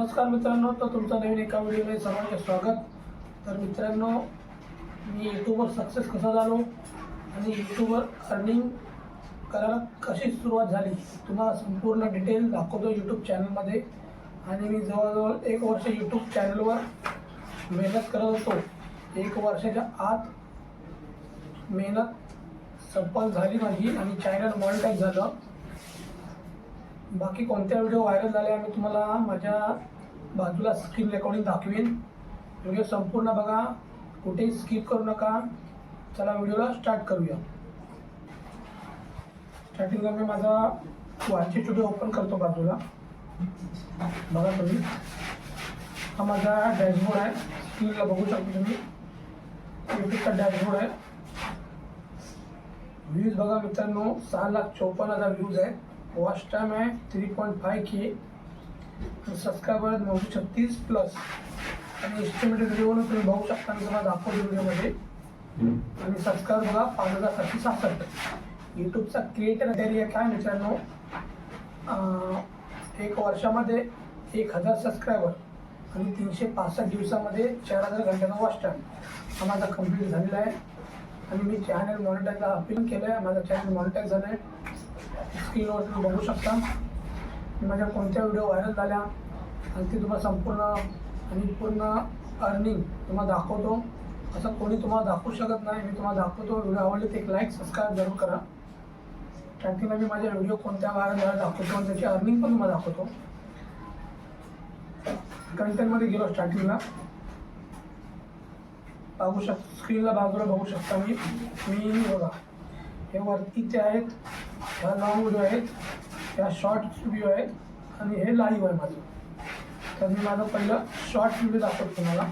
नमस्कार मित्रांनो तर तुमचं नवीन एका व्हिडिओमध्ये सर्वांचे स्वागत. तर मित्रांनो मी यूट्यूबवर सक्सेस कसा झालो आणि यूट्यूबवर अर्निंग करायला कशी सुरुवात झाली तुम्हाला संपूर्ण डिटेल दाखवतो यूट्यूब चॅनलमध्ये आणि मी जवळजवळ एक वर्ष यूट्यूब चॅनलवर मेहनत करत होतो. एक वर्षाच्या आत मेहनत सफल झाली माझी आणि चॅनल मॉनिटाईज झालं. बाकी कोणत्या व्हिडिओ व्हायरल झाल्या मी तुम्हाला माझ्या बाजूला स्क्रीन रेकॉर्डिंग दाखवेन. व्हिडिओ संपूर्ण बघा. कुठेही स्किप करू नका. चला व्हिडिओला स्टार्ट करूया. स्टार्टिंगला मी माझा वाची स्टुडिओ ओपन करतो बाजूला. बघा तुम्ही. हा माझा डॅशबोर्ड आहे. स्क्रीनला बघू शकता तुम्ही. युट्यूबचा डॅशबोर्ड आहे. व्ह्यूज बघा मित्रांनो. सहा लाख चौपन्न हजार व्ह्यूज आहे. वॉच टाईम आहे. Three point five K subscriber नऊशे छत्तीस प्लस आणि एस्टिमेटेड व्हिडिओ तुम्ही बघू शकता मी तुम्हाला दाखवतो व्हिडिओमध्ये आणि सबस्क्राईब बघा पाच हजार सातशे सहासष्ट. यूट्यूबचा क्रिएटर एरिया काय मित्रांनो? एक वर्षामध्ये एक हजार सबस्क्रायबर आणि तीनशे पासष्ट दिवसामध्ये चार हजार घंट्याचा वॉच टाईम हा माझा कंप्लीट झालेला आहे. आणि मी चॅनल मॉनिटाईजला अपील केलं आहे माझा चॅनल मॉनिटाईज झालं आहे स्क्रीनवर तुम्ही बघू शकता. माझ्या कोणत्या व्हिडिओ व्हायरल झाल्या आणि ते तुम्हाला संपूर्ण आणि पूर्ण अर्निंग तुम्हाला दाखवतो. असं कोणी तुम्हाला दाखवू शकत नाही मी तुम्हाला दाखवतो. व्हिडिओ आवडले तर एक लाईक सबस्क्राईब जरूर करा. स्टार्टिंगला मी माझ्या व्हिडिओ कोणत्या व्हायरल झाला दाखवतो आणि त्याची अर्निंग पण तुम्हाला दाखवतो. कंटेंटमध्ये गेलो स्टार्टिंगला बघू शक स्क्रीनला बाजूला बघू शकता मी. मी बघा. हे वरतीचे आहेत ह्या लॉंग व्हिडिओ आहेत. ह्या शॉर्ट व्हिडिओ आहेत आणि हे लाईव्ह आहे माझं. तर मी माझं पहिलं शॉर्ट व्हिडिओ दाखवतो तुम्हाला.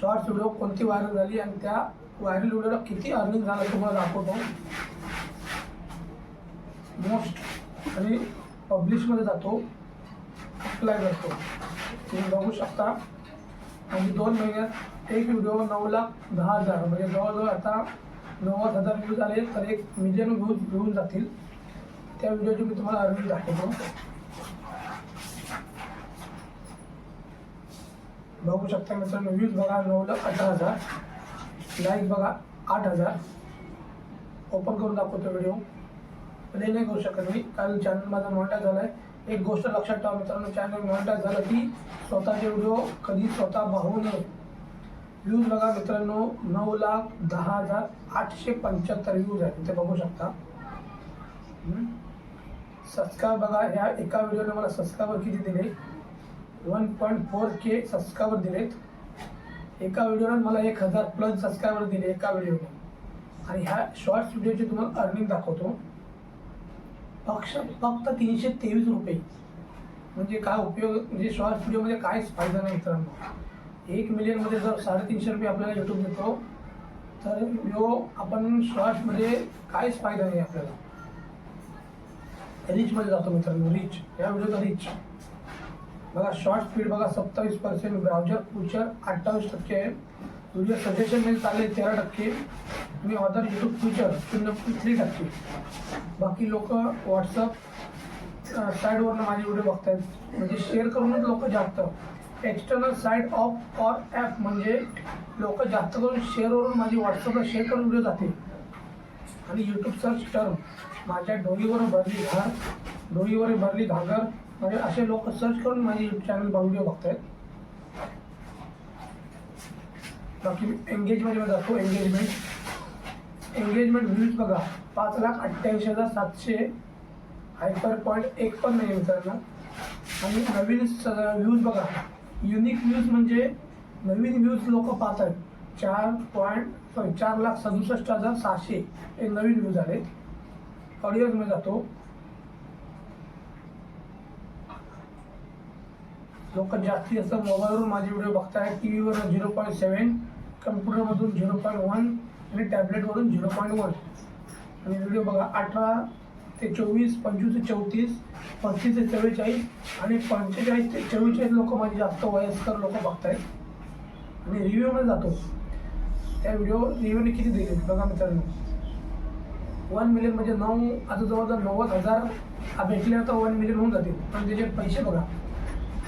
शॉर्ट व्हिडिओ कोणती व्हायरल झाली आणि त्या व्हायरल व्हिडिओला किती अर्निंग झालं तुम्हाला दाखवतो. मोस्ट आणि पब्लिशमध्ये जातो. अप्लाय करतो. तुम्ही बघू शकता. आणि दोन महिन्यात एक व्हिडिओ नऊ लाख दहा हजार. म्हणजे जवळजवळ आता नव्वद हजार व्ह्यूज आले तर एक मिलियन व्ह्यूज घेऊन जातील. त्या व्हिडिओची मी तुम्हाला अर्ज दाखवतो. बघू शकता मित्रांनो व्ह्यूज बघा नऊ लाख अठरा हजार. लाईक बघा आठ हजार. ओपन करून दाखवतो व्हिडिओ प्ले नाही करू शकत मी कारण चॅनल माझा मॉनिटाईज झाला आहे एक गोष्ट लक्षात ठेवा मित्रांनो चॅनल मॉनिटाईज झालं की स्वतःचे व्हिडिओ कधी स्वतः पाहू नये. व्ह्यूज बघा मित्रांनो नऊ लाख दहा हजार आठशे पंच्याहत्तर व्ह्यूज आहेत. ते बघू शकता. सबस्क्राईब बघा. ह्या एका व्हिडिओने मला सबस्क्रायबर किती दिले? One point four K subscriber दिलेत. एका व्हिडिओने मला एक हजार प्लस सबस्क्रायबर दिले एका व्हिडिओने आणि ह्या शॉर्ट्स व्हिडिओची तुम्हाला अर्निंग दाखवतो. पक्ष फक्त तीनशे तेवीस रुपये. म्हणजे काय उपयोग म्हणजे शॉर्ट व्हिडिओमध्ये काहीच फायदा नाही मित्रांनो. एक मिलियनमध्ये जर साडेतीनशे रुपये आपल्याला यूट्यूब देतो तर व्हिडिओ आपण शॉर्ट्समध्ये काहीच फायदा नाही आपल्याला. रीचमध्ये जातो मित्रांनो रीच या व्हिडिओचा रीच बघा शॉर्ट स्पीड बघा सत्तावीस पर्सेंट ब्राउजर फीचर अठ्ठावीस टक्के आहे. व्हिडिओ सजेशनमध्ये चालले तेरा टक्के. तुम्ही अदर यूट्यूब फीचर शून्य थ्री टक्के. बाकी लोक व्हॉट्सअप साईडवरनं माझे व्हिडिओ बघतायत. म्हणजे शेअर करूनच लोक जास्त. External site of or app म्हणजे लोक जास्त करून शेअरवरून माझी व्हॉट्सअपला शेअर करून व्हिडिओ जाते आणि यूट्यूब सर्च टर्म माझ्या डोळीवर भरली घार डोळीवर भरली घागर म्हणजे असे लोक सर्च करून माझी यूट्यूब चॅनल व्हिडिओ बघतायत. बाकी एंगेजमेंटवर जातो एंगेजमेंट एंगेजमेंट व्ह्यूज बघा पाच लाख अठ्ठ्याऐंशी हजार सातशे हायपर पॉईंट एक पण नाही मित्रांना. आणि नवीन व्ह्यूज बघा. युनिक व्ह्यूज म्हणजे नवीन व्ह्यूज लोक पाहत आहेत चार पॉईंट सॉरी चार लाख सदुसष्ट हजार सहाशे हे नवीन व्ह्यूज आहेत ऑडियन्समध्ये जातो. लोक जास्तीत जास्त मोबाईलवरून माझे व्हिडिओ बघतायत. टी व्हीवर झिरो पॉईंट सेवन कम्प्युटरमधून झिरो पॉईंट वन आणि टॅबलेटवरून झिरो पॉईंट वन. आणि व्हिडिओ बघा अठरा ते चोवीस पंचवीस ते चौतीस पस्तीस ते चव्वेचाळीस आणि पंचेचाळीस ते चव्वेचाळीस लोक माझे जास्त वयस्कर लोक बघतायत. आणि रिव्ह्यूमध्ये जातो. त्या व्हिडिओ रिव्ह्यूने किती दिले? बघा मित्रांनो. वन मिलियन म्हणजे नऊ आता जवळजवळ नव्वद हजार हा भेटले तर वन मिलियन होऊन जातील. पण त्याचे पैसे बघा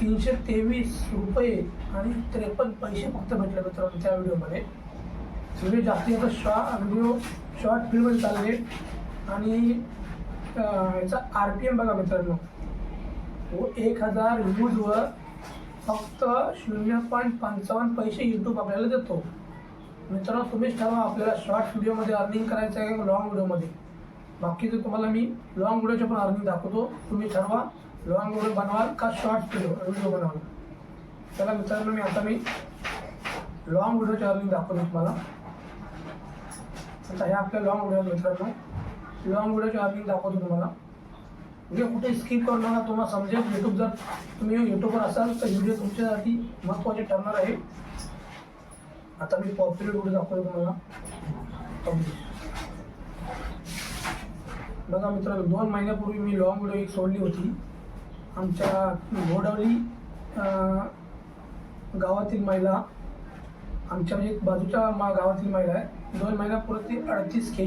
तीनशे तेवीस रुपये आणि त्रेपन्न पैसे फक्त भेटले मित्रांनो त्या व्हिडिओमध्ये व्हिडिओ जास्तीत जास्त शॉ व्हिडिओ शॉर्ट फिल्ममध्ये चालले. आणि याचा आर पी एम बघा मित्रांनो. व एक हजार व्ह्यूजवर फक्त शून्य पॉईंट पंचावन्न पैसे यूट्यूब आपल्याला देतो. मित्रांनो तुम्हीच ठरवा आपल्याला शॉर्ट व्हिडिओमध्ये अर्निंग करायचं आहे का लॉंग व्हिडिओमध्ये बाकीचं तुम्हाला मी लॉंग व्हिडिओचे पण अर्निंग दाखवतो. तुम्ही ठरवा लॉंग व्हिडिओ बनवाल का शॉर्ट व्हिडिओ व्हिडिओ बनवाल. त्याला मित्रांनो मी आता मी लॉंग व्हिडिओचे अर्निंग दाखवतो तुम्हाला. आता हे आपल्या लॉंग व्हिडिओ मित्रांनो लॉंग व्हिडिओचे अर्निंग दाखवतो तुम्हाला. व्हिडिओ कुठे स्किप करू नका तुम्हाला समजेल यूट्यूब जर तुम्ही यूट्यूबवर असाल तर व्हिडिओ तुमच्यासाठी महत्त्वाचे ठरणार आहे. आता मी पॉप्युलर व्हिडिओ दाखवतो तुम्हाला. बघा मित्रांनो दोन महिन्यापूर्वी मी लॉंग व्हिडिओ एक सोडली होती. आमच्या घोडवली गावातील महिला आमच्या म्हणजे बाजूच्या मा गावातील महिला आहे. दोन महिन्यापूर्वी अडतीस के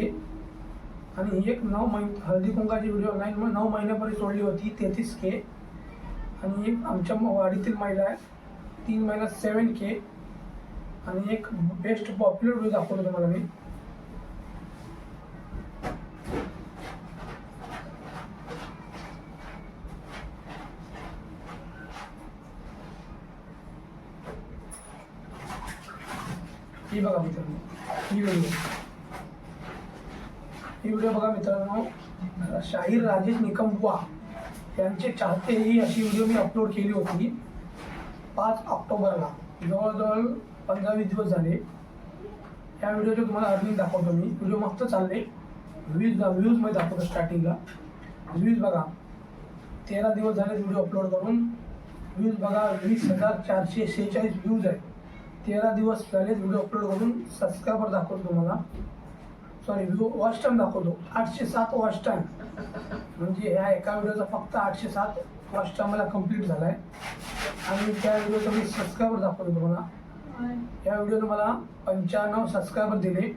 आणि ही एक नऊ महिन हळदी कुंकाची व्हिडिओ नाही मग नऊ महिन्यापूर्वी सोडली होती तेहतीस के आणि एक आमच्या वाडीतील महिला आहे. तीन महिना सेवन के आणि एक बेस्ट पॉप्युलर व्ह्यू दाखवतो तुम्हाला मी. ही बघा मित्रांनो ही व्हिडिओ ही व्हिडिओ बघा मित्रांनो शाहीर राजेश निकमवा यांचे चाहते ही अशी व्हिडिओ मी अपलोड केली होती पाच ऑक्टोबरला. जवळजवळ पंधरावीस दिवस झाले. या व्हिडिओचे तुम्हाला अर्निंग दाखवतो मी. व्हिडिओ मस्त चालले. व्ह्यूज व्ह्यूजमध्ये दाखवतो स्टार्टिंगला व्ह्यूज बघा. तेरा दिवस झाले व्हिडिओ अपलोड करून. व्ह्यूज बघा वीस हजार चारशे शेहेचाळीस व्ह्यूज आहेत तेरा दिवस झाले व्हिडिओ अपलोड करून. सबस्क्रायबर दाखवतो तुम्हाला. सॉरी व्ह्यू वॉच टाईम दाखवतो. आठशे सात वॉच टाईम म्हणजे ह्या एका व्हिडिओचा फक्त आठशे सात वॉच टाईम मला कंप्लीट झाला आहे आणि त्या व्हिडिओचा मी सबस्क्रायबर दाखवतो तुम्हाला. या व्हिडिओने मला पंच्याण्णव सबस्क्रायबर दिले.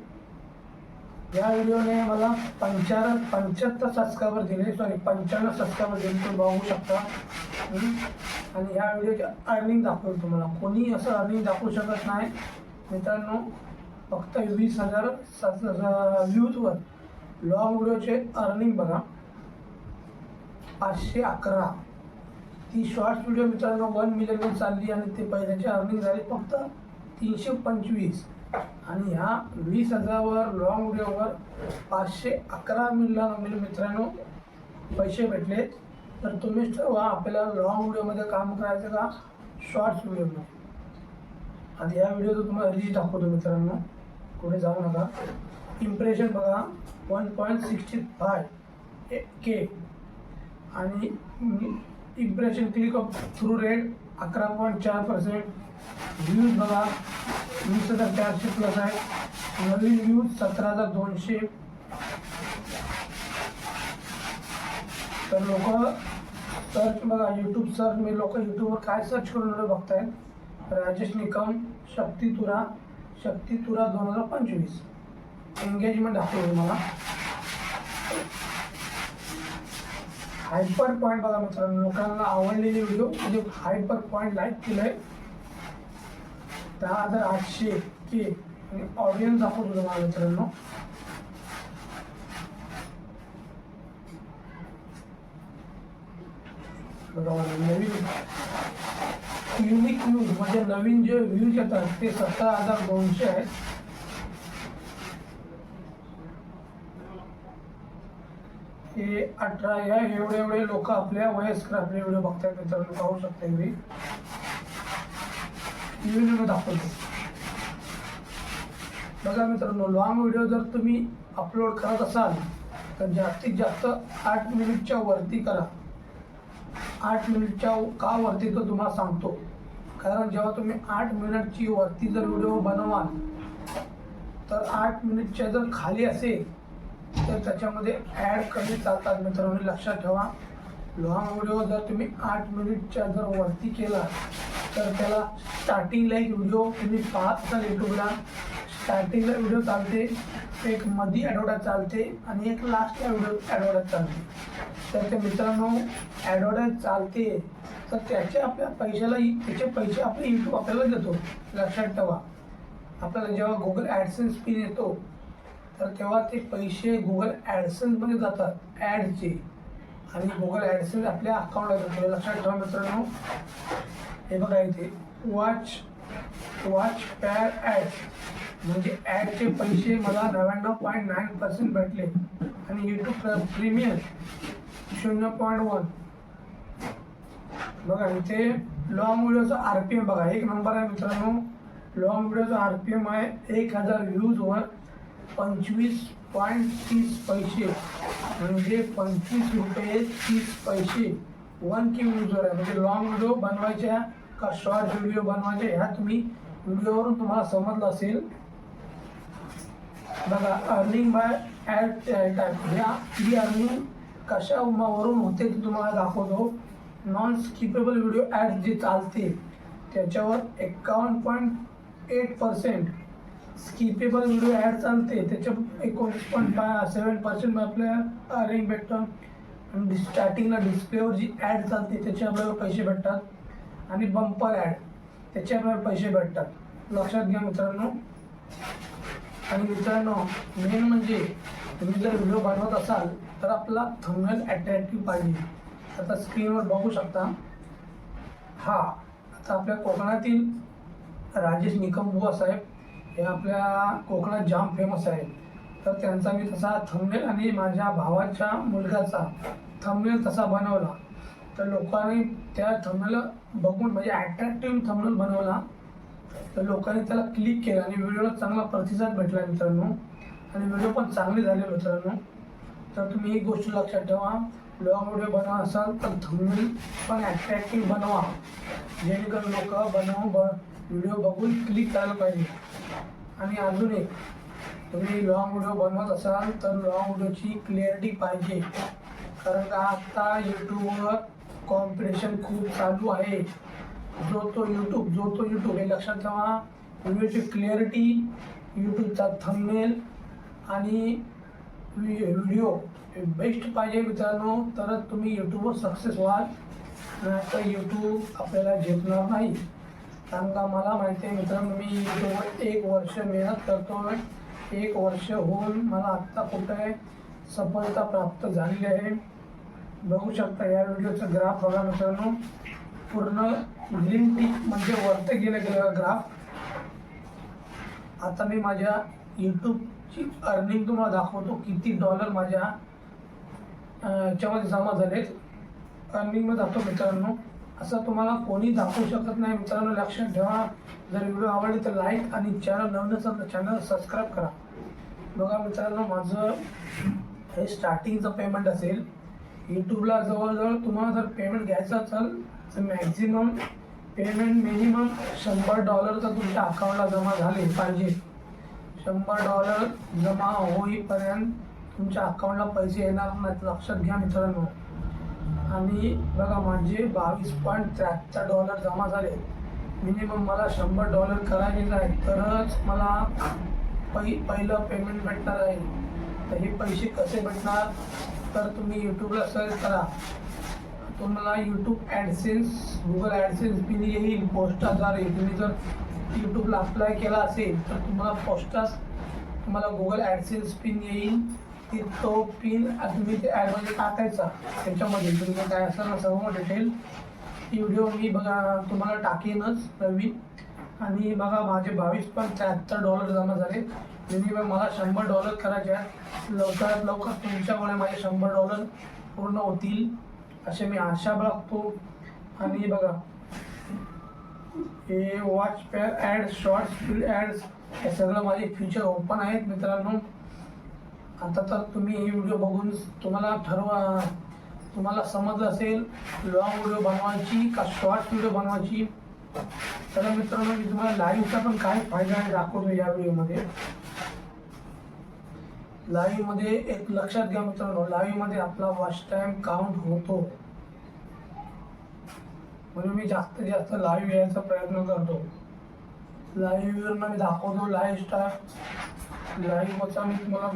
या व्हिडिओने मला पंच्याण्णव पंच्याहत्तर सबस्क्रायबर दिले. सॉरी पंच्याण्णव सबस्क्रायबर दिले. तुम्ही बघू शकता. आणि ह्या व्हिडिओचे अर्निंग दाखवेल तुम्हाला. कोणी असं अर्निंग दाखवू शकत नाही. मित्रांनो फक्त वीस हजार व्ह्यूजवर लॉंग व्हिडिओचे अर्निंग बघा. पाचशे अकरा. ती शॉर्ट व्हिडिओ मित्रांनो वन मिलियनवर चालली आणि ते पहिल्याचे अर्निंग झाले फक्त तीनशे पंचवीस. आणि ह्या वीस हजारावर लॉंग व्हिडिओवर पाचशे अकरा मिलियन म्हणजे मित्रांनो पैसे भेटले तर तुम्हीच ठरवा आपल्याला लॉंग व्हिडिओमध्ये काम करायचं का? शॉर्ट्स व्हिडिओमध्ये आता या व्हिडिओचं तुम्हाला रीच दाखवतो मित्रांनो. कुठे जाऊ नका. इम्प्रेशन बघा. One point sixty five K आणि impression click of through rate अकरा पॉईंट चार पर्सेंट व्ह्यूज बघा. वीस हजार चारशे प्लस आहे. नवीन व्ह्यूज सतरा हजार दोनशे. तर लोक सर्च बघा यूट्यूब सर्च मी लोक यूट्यूबवर काय सर्च करून व्हिडिओ बघतायत राजेश निकम शक्ती तुरा. शक्ती तुरा दोन हजार पंचवीस. एंगेजमेंट दाखवतो तुम्हाला. हायपर पॉईंट बघा मित्रांनो. लोकांना आवडलेली व्हिडिओ म्हणजे हायपर पॉईंट लाईक केलंय. दहा हजार आठशे के आणि ऑडियन्स होतो तुम्हाला मित्रांनो. नवीन युनिक व्ह्यूज म्हणजे नवीन जे व्ह्यूज येतात ते सतरा हजार दोनशे आहेत. हे अठरा या एवढे एवढे लोक आपल्या वयस्कर आपले व्हिडिओ बघतात मित्रांनो पाहू शकता एवढी. व्हिडिओ दाखवतो. बघा मित्रांनो लॉंग व्हिडिओ जर तुम्ही अपलोड करत असाल तर जास्तीत जास्त आठ मिनिटच्या वरती करा. आठ मिनिटच्या का वरती तर तुम्हाला सांगतो. कारण जेव्हा तुम्ही आठ मिनिटची वरती जर व्हिडिओ बनवाल तर आठ मिनिटच्या जर खाली असेल तर त्याच्यामध्ये ॲड कमी चालतात. मित्रांनो लक्षात ठेवा. लॉंग व्हिडिओ जर तुम्ही आठ मिनिटच्या जर वरती केला तर त्याला स्टार्टिंगला एक व्हिडिओ तुम्ही पाहत असाल यूट्यूबला स्टार्टिंगला व्हिडिओ चालते एक मधी ॲडव्हर्टाईज चालते आणि एक लास्टला व्हिडिओ ॲडव्हर्टाईज चालते. तर ते मित्रांनो ॲडव्हर्टाईज चालते. तर त्याचे आपल्या पैशाला त्याचे पैसे आपले यूट्यूब आपल्याला देतो. लक्षात ठेवा. आपल्याला जेव्हा गुगल ॲडसेन्स पिन येतो तर तेव्हा ते पैसे गुगल ॲडसन्समध्ये जातात ॲडचे आणि गुगल ॲडसन आपल्या अकाउंटला जातो लक्षात ठेवा मित्रांनो. हे बघा इथे वॉच वॉच पॅड ॲड म्हणजे ॲडचे पैसे मला नव्याण्णव पॉईंट नाईन पर्सेंट भेटले. आणि यूट्यूब प्रीमियम शून्य पॉईंट वन बघा इथे लॉंग व्हिडिओचं आर पी एम बघा एक नंबर आहे मित्रांनो. लॉंग व्हिडिओचं आर पी एम आहे एक हजार व्ह्यूजवर पंचवीस पॉईंट तीस पैसे. म्हणजे पंचवीस रुपये तीस पैसे. वन की व्ह्यूजवर आहे. म्हणजे लॉंग व्हिडिओ बनवायच्या का शॉर्ट व्हिडिओ बनवायचे ह्या तुम्ही व्हिडिओवरून तुम्हाला समजलं असेल. बघा अर्निंग बाय ॲड टाईप ह्या ही अर्निंग कशा वरून होते ते तुम्हाला दाखवतो. नॉन स्किपेबल व्हिडिओ ॲड जे चालते त्याच्यावर एकावन्न point eight percent skippable video ad चालते. त्याच्या एकोणीस पॉईंट फाय सेवन पर्सेंट आपल्या रेंज भेटतं. आणि स्टार्टिंगला डिस्प्लेवर जी ॲड चालते त्याचे आपल्याला पैसे भेटतात. आणि बंपर ॲड त्याचे आपल्याला पैसे भेटतात. लक्षात घ्या मित्रांनो. आणि मित्रांनो मेन म्हणजे तुम्ही जर व्हिडिओ बनवत असाल तर आपला थंबनेल अट्रॅक्टिव्ह पाहिजे. आता स्क्रीनवर बघू शकता. हा आता आपल्या कोकणातील राजेश निकम बुवा साहेब हे आपल्या कोकणात जाम फेमस आहे. तर त्यांचा मी तसा थंबनेल आणि माझ्या भावाच्या मुलगाचा थंबनेल तसा बनवला. तर लोकांनी त्या थंबनेल बघून म्हणजे ॲट्रॅक्टिव्ह थंबनेल बनवला. तर लोकांनी त्याला क्लिक केलं आणि व्हिडिओला चांगला प्रतिसाद भेटला मित्रांनो. आणि व्हिडिओ पण चांगले झाले मित्रांनो. तर तुम्ही एक गोष्ट लक्षात ठेवा. लॉंग व्हिडिओ बनवा असाल तर थंबनेल पण ॲट्रॅक्टिव्ह बनवा. जेणेकरून लोक बनवून ब व्हिडिओ बघून क्लिक करायला पाहिजे. आणि अजून एक तुम्ही लॉंग व्हिडिओ बनवत असाल तर लॉंग व्हिडिओची क्लिअरिटी पाहिजे. कारण का आत्ता यूट्यूबवर कॉम्पिटिशन खूप चालू आहे. जो तो यूट्यूब जो तो यूट्यूब हे लक्षात ठेवा. व्हिडिओची क्लिअरिटी यूट्यूबचा थंबनेल आणि व्हिडिओ बेस्ट पाहिजे मित्रांनो. तरच तुम्ही यूट्यूबवर सक्सेस व्हाल. तर यूट्यूब आपल्याला झेपणार नाही. कारण का मला माहिती आहे मित्रांनो मी जवळ एक वर्ष मेहनत करतो एक वर्ष होऊन मला आत्ता कुठे सफलता प्राप्त झालेली आहे बघू शकता या व्हिडिओचं ग्राफ बघा मित्रांनो. पूर्ण ग्रीन टी म्हणजे वरती गेलं गेलं ग्राफ आता मी माझ्या यूट्यूबची अर्निंग तुम्हाला दाखवतो किती डॉलर माझ्या याच्यामध्ये जमा झालेत. अर्निंगमध्ये दाखवतो मित्रांनो. असं तुम्हाला कोणी दाखवू शकत नाही. मित्रांनो लक्षात ठेवा. जर व्हिडिओ आवडले तर लाईक आणि चॅनल नवीन असेल तर चॅनल सबस्क्राईब करा. बघा मित्रांनो माझं हे स्टार्टिंगचं पेमेंट असेल. यूट्यूबला जवळजवळ तुम्हाला जर पेमेंट घ्यायचं असेल तर मॅक्झिमम पेमेंट मिनिमम शंभर डॉलर तर तुमच्या अकाउंटला जमा झाले पाहिजे. शंभर डॉलर जमा होईपर्यंत तुमच्या अकाउंटला पैसे येणार नाहीत. लक्षात घ्या मित्रांनो. आणि बघा माझे बावीस पॉईंट त्र्याहत्तर डॉलर जमा झाले. मिनिमम मला शंभर डॉलर करायचे आहे तरच मला पै पहिलं पेमेंट भेटणार आहे. तर हे पैसे कसे भेटणार? तर तुम्ही यूट्यूबला सर्च करा. तुम्हाला YouTube AdSense Google AdSense PIN येईल. पोस्टाद्वारे तुम्ही जर यूट्यूबला अप्लाय केला असेल तर तुम्हाला पोस्टास तुम्हाला गुगल ॲडसेन्स पिन येईल. ती तो पिन तुम्ही ते ॲडमध्ये टाकायचा. त्याच्यामध्ये तुम्ही काय असेल सर्व डिटेल ती व्हिडिओ मी बघा तुम्हाला टाकेनच नवीन. आणि बघा माझे बावीस पण त्र्याहत्तर डॉलर जमा झाले. म्हणजे मिनिमम मला शंभर डॉलर करायचे आहेत. लवकरात लवकर तुमच्यामुळे माझे शंभर डॉलर पूर्ण होतील असे मी आशा बाळगतो. आणि बघा हे watch page ad shorts speed ads हे सगळं माझे फ्युचर ओपन आहेत मित्रांनो. आता तर तुम्ही हे व्हिडिओ बघून तुम्हाला ठरवा तुम्हाला समज असेल लॉंग व्हिडिओ बनवायची का शॉर्ट व्हिडिओ बनवायची? तर मित्रांनो मी तुम्हाला लाईव्हचा पण काय फायदा आहे दाखवतो या व्हिडिओमध्ये लाईव्हमध्ये एक लक्षात घ्या मित्रांनो लाईव्हमध्ये आपला वॉच टाईम काउंट होतो. म्हणून मी जास्तीत जास्त लाईव्ह यायचा प्रयत्न करतो. लाईव्हवर मी दाखवतो लाईव्ह स्टार लाईव्हचा मी तुम्हाला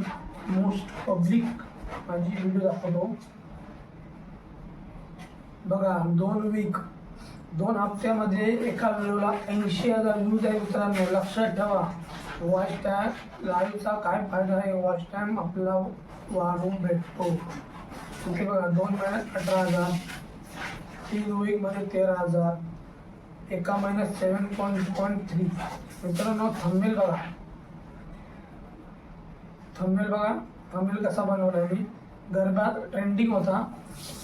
मोस्ट पब्लिक माझी व्हिडिओ दाखवतो. बघा दोन वीक दोन हप्त्यामध्ये एका व्हिडिओला ऐंशी हजार व्ह्यूज आहे मित्रांनो. लक्षात ठेवा. वॉच टाईम लाईव्हचा काय फायदा आहे? वॉच टाईम आपला वाढून भेटतो. ओके बघा दोन महिन्यात अठरा हजार तीन वीकमध्ये तेरा हजार एका महिन्यात सेवन पॉईंट पॉईंट थ्री मित्रांनो थांबेल बघा. थंबनेल बघा. थंबनेल कसा बनवला मी गरबात ट्रेंडिंग होता.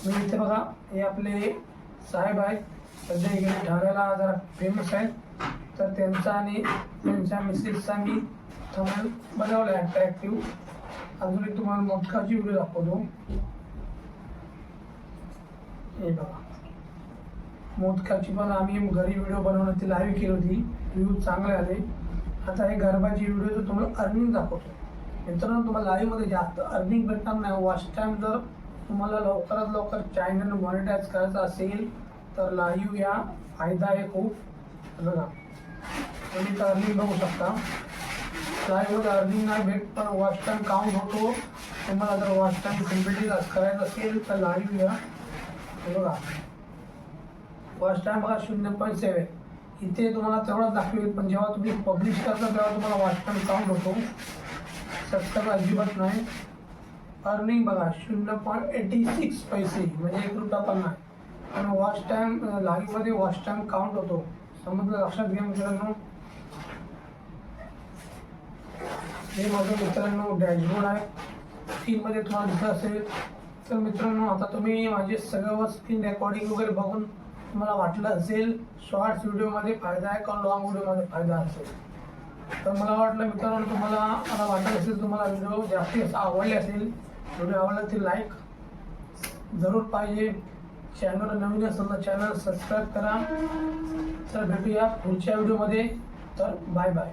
मी इथे बघा हे आपले साहेब आहेत. सध्या इकडे ठाण्याला जरा फेमस आहेत. तर त्यांचा आणि त्यांच्या मिसेसचा मी थंबनेल बनवला आहे अट्रॅक्टिव्ह अजून एक तुम्हाला मोदकाची व्हिडिओ दाखवतो. हे बघा. मोदकाची पण आम्ही घरी व्हिडिओ बनवण्याची लाईव्ह केली होती. व्ह्यूज चांगले आले. आता हे गरबाची व्हिडिओ तुम्हाला अर्निंग दाखवतो. मित्रांनो तुम्हाला लाईव्हमध्ये जास्त अर्निंग भेटणार नाही. हो, वॉच टाईम जर तुम्हाला लवकरात लवकर चॅनल मॉनिटाईज करायचं असेल तर लाईव्ह या फायदा आहे खूप. बघा. तुम्ही तर अर्निंग बघू शकता. लाईव्हमध्ये अर्निंग नाही भेट पण वॉच टाईम काउंट होतो. तुम्हाला जर वॉच टाईम कम्प्लिटली करायचं असेल तर लाईव्ह या. बघा. वॉच टाईम बघा शून्य पॉईंट सेवन इथे तुम्हाला तेवढाच दाखवेल पण जेव्हा तुम्ही पब्लिश करता तेव्हा तुम्हाला वॉच टाईम काउंट होतो. सत्तर अजिबात नाही. अर्निंग बघा शून्य पॉईंट एटी सिक्स पैसे म्हणजे एक रुपया पण नाही. वॉच टाईम लाईफमध्ये वॉच टाईम काउंट होतो. समजलं? लक्षात घ्या मित्रांनो. हे माझं मित्रांनो डॅशबोर्ड आहे. स्क्रीनमध्ये तुम्हाला दिसत असेल. तर मित्रांनो आता तुम्ही माझे सगळं स्क्रीन रेकॉर्डिंग वगैरे बघून तुम्हाला वाटलं असेल शॉर्ट्स व्हिडिओमध्ये फायदा आहे का लॉंग व्हिडिओमध्ये फायदा असेल? तर मला वाटलं मित्रांनो तुम्हाला मला वाटत असेल तुम्हाला व्हिडिओ जास्तीत आवडले असेल व्हिडिओ आवडला तर लाईक जरूर पाहिजे. चॅनल नवीन असेल तर चॅनल सबस्क्राईब करा. तर भेटूया पुढच्या व्हिडिओमध्ये तर बाय बाय